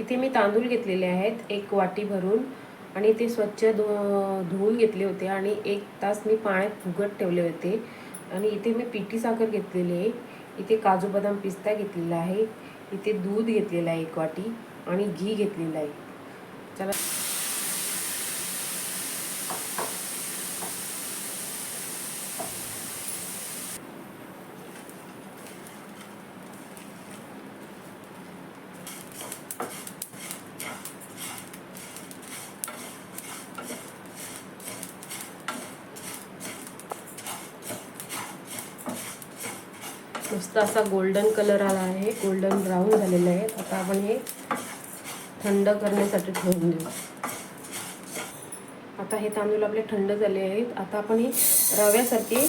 इथे मी तांदूळ घेतलेले आहेत एक वाटी भरून. आणि ते स्वच्छ धु धुवून घेतले होते आणि एक तास मी पाण्यात फुगत ठेवले होते. आणि इथे मी पिठी साखर घेतलेली आहे. इथे काजू बदाम पिस्ता घेतलेला आहे. इथे दूध घेतलेलं आहे एक वाटी आणि घी घेतलेलं आहे. चला. मस्त असा गोल्डन कलर आला आहे. गोल्डन ब्राऊन झालेला आहे. आता आपण हे थंड करण्यासाठी ठेवून देऊ. आता हे तांदूळ आपले थंड झाले आहेत. आता आपण हे रव्यासाठी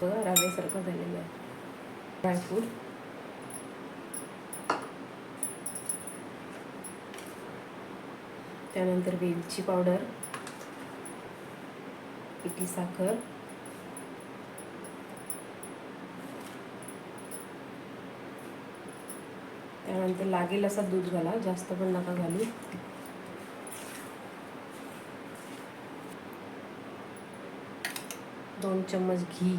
बघा रव्यासारखं झालेलं आहे. ड्रायफ्रूट त्यानंतर वेलची पावडर. पिठी साखर. त्यानंतर लागेल असा दूध घाला जास्त पण नका घालू. दोन चम्मच घी.